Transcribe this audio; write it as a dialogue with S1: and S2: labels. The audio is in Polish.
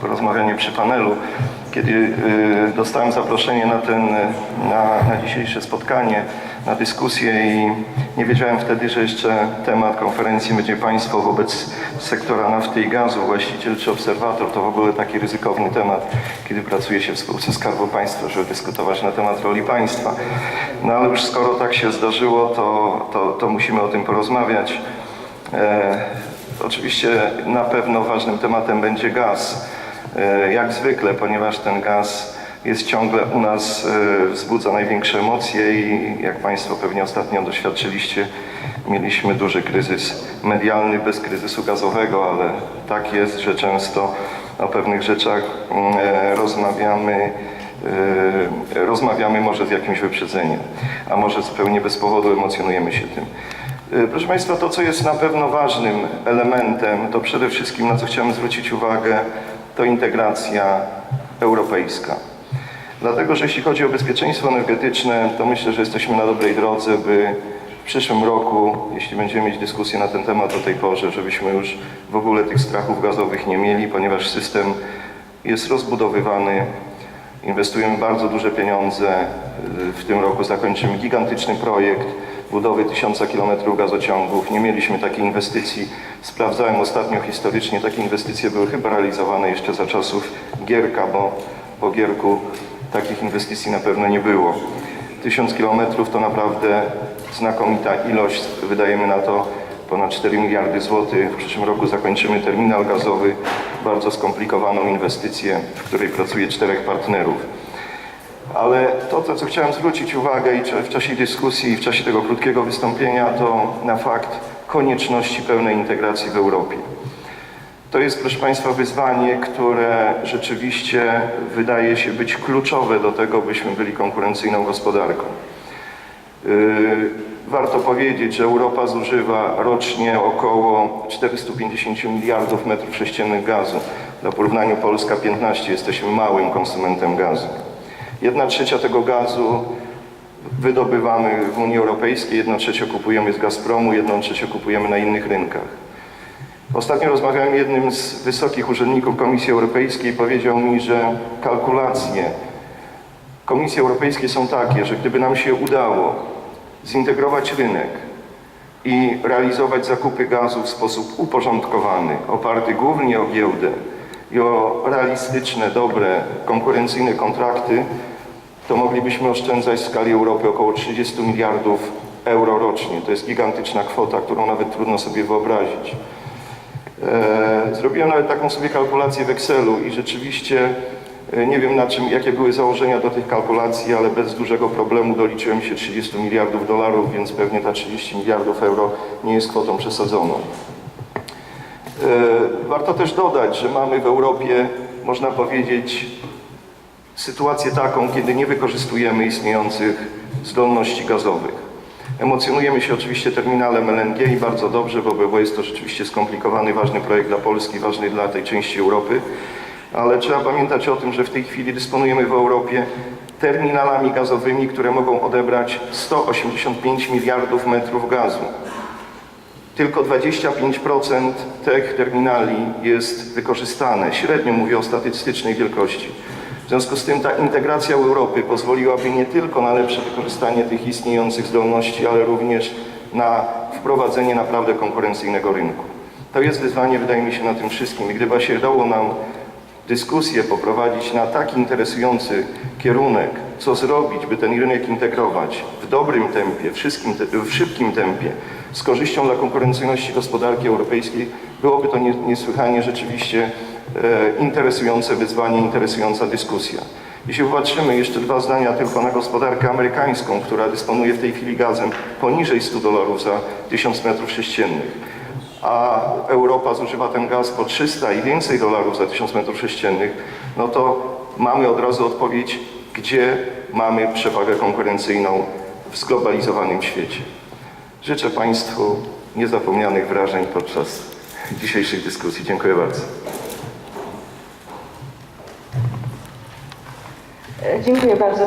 S1: porozmawianie przy panelu. Kiedy y, dostałem zaproszenie na, ten, na, na dzisiejsze spotkanie, na dyskusję i nie wiedziałem wtedy, że jeszcze temat konferencji będzie państwo wobec sektora nafty i gazu, właściciel czy obserwator, to w ogóle taki ryzykowny temat, kiedy pracuje się w spółce Skarbu Państwa, żeby dyskutować na temat roli państwa. No ale już skoro tak się zdarzyło, to, to, to musimy o tym porozmawiać. E, oczywiście na pewno ważnym tematem będzie gaz. E, jak zwykle, ponieważ ten gaz jest ciągle u nas, e, wzbudza największe emocje i jak Państwo pewnie ostatnio doświadczyliście, mieliśmy duży kryzys medialny bez kryzysu gazowego, ale tak jest, że często o pewnych rzeczach mm, e, rozmawiamy rozmawiamy może z jakimś wyprzedzeniem, a może zupełnie bez powodu emocjonujemy się tym. Proszę Państwa, to co jest na pewno ważnym elementem, to przede wszystkim na co chciałem zwrócić uwagę, to integracja europejska. Dlatego, że jeśli chodzi o bezpieczeństwo energetyczne, to myślę, że jesteśmy na dobrej drodze, by w przyszłym roku, jeśli będziemy mieć dyskusję na ten temat o tej porze, żebyśmy już w ogóle tych strachów gazowych nie mieli, ponieważ system jest rozbudowywany, Inwestujemy bardzo duże pieniądze. W tym roku zakończymy gigantyczny projekt budowy tysiąca kilometrów gazociągów. Nie mieliśmy takiej inwestycji. Sprawdzałem ostatnio historycznie, takie inwestycje były chyba realizowane jeszcze za czasów Gierka, bo po Gierku takich inwestycji na pewno nie było. Tysiąc kilometrów to naprawdę znakomita ilość. Wydajemy na to ponad 4 miliardy złotych. W przyszłym roku zakończymy terminal gazowy, bardzo skomplikowaną inwestycję, w której pracuje czterech partnerów. Ale to, to, co chciałem zwrócić uwagę i w czasie dyskusji, i w czasie tego krótkiego wystąpienia, to na fakt konieczności pełnej integracji w Europie. To jest, proszę Państwa, wyzwanie, które rzeczywiście wydaje się być kluczowe do tego, byśmy byli konkurencyjną gospodarką. Yy, Warto powiedzieć, że Europa zużywa rocznie około 450 miliardów metrów sześciennych gazu. Dla porównania Polska 15, jesteśmy małym konsumentem gazu. Jedna trzecia tego gazu wydobywamy w Unii Europejskiej, jedną trzecią kupujemy z Gazpromu, jedną trzecią kupujemy na innych rynkach. Ostatnio rozmawiałem z jednym z wysokich urzędników Komisji Europejskiej, powiedział mi, że kalkulacje Komisji Europejskiej są takie, że gdyby nam się udało zintegrować rynek i realizować zakupy gazu w sposób uporządkowany, oparty głównie o giełdę i o realistyczne, dobre, konkurencyjne kontrakty, to moglibyśmy oszczędzać w skali Europy około 30 miliardów euro rocznie. To jest gigantyczna kwota, którą nawet trudno sobie wyobrazić. E, Zrobiłem nawet taką sobie kalkulację w Excelu i rzeczywiście nie wiem na czym, jakie były założenia do tych kalkulacji, ale bez dużego problemu doliczyłem się 30 miliardów dolarów, więc pewnie ta 30 miliardów euro nie jest kwotą przesadzoną. E, Warto też dodać, że mamy w Europie, można powiedzieć, sytuację taką, kiedy nie wykorzystujemy istniejących zdolności gazowych. Emocjonujemy się oczywiście terminalem LNG i bardzo dobrze, bo jest to rzeczywiście skomplikowany, ważny projekt dla Polski, ważny dla tej części Europy, ale trzeba pamiętać o tym, że w tej chwili dysponujemy w Europie terminalami gazowymi, które mogą odebrać 185 miliardów metrów gazu. Tylko 25% tych terminali jest wykorzystane. Średnio mówię o statystycznej wielkości. W związku z tym ta integracja Europy pozwoliłaby nie tylko na lepsze wykorzystanie tych istniejących zdolności, ale również na wprowadzenie naprawdę konkurencyjnego rynku. To jest wyzwanie, wydaje mi się, na tym wszystkim. I gdyby się dało nam dyskusję poprowadzić na tak interesujący kierunek, co zrobić, by ten rynek integrować w dobrym tempie, te, w szybkim tempie, z korzyścią dla konkurencyjności gospodarki europejskiej, byłoby to nie- niesłychanie rzeczywiście e, interesujące wyzwanie, interesująca dyskusja. Jeśli popatrzymy jeszcze dwa zdania tylko na gospodarkę amerykańską, która dysponuje w tej chwili gazem poniżej 100 dolarów za 1000 metrów sześciennych, a Europa zużywa ten gaz po 300 i więcej dolarów za 1000 metrów sześciennych, no to mamy od razu odpowiedź, gdzie mamy przewagę konkurencyjną w zglobalizowanym świecie. Życzę Państwu niezapomnianych wrażeń podczas dzisiejszych dyskusji. Dziękuję bardzo.
S2: E, Dziękuję bardzo.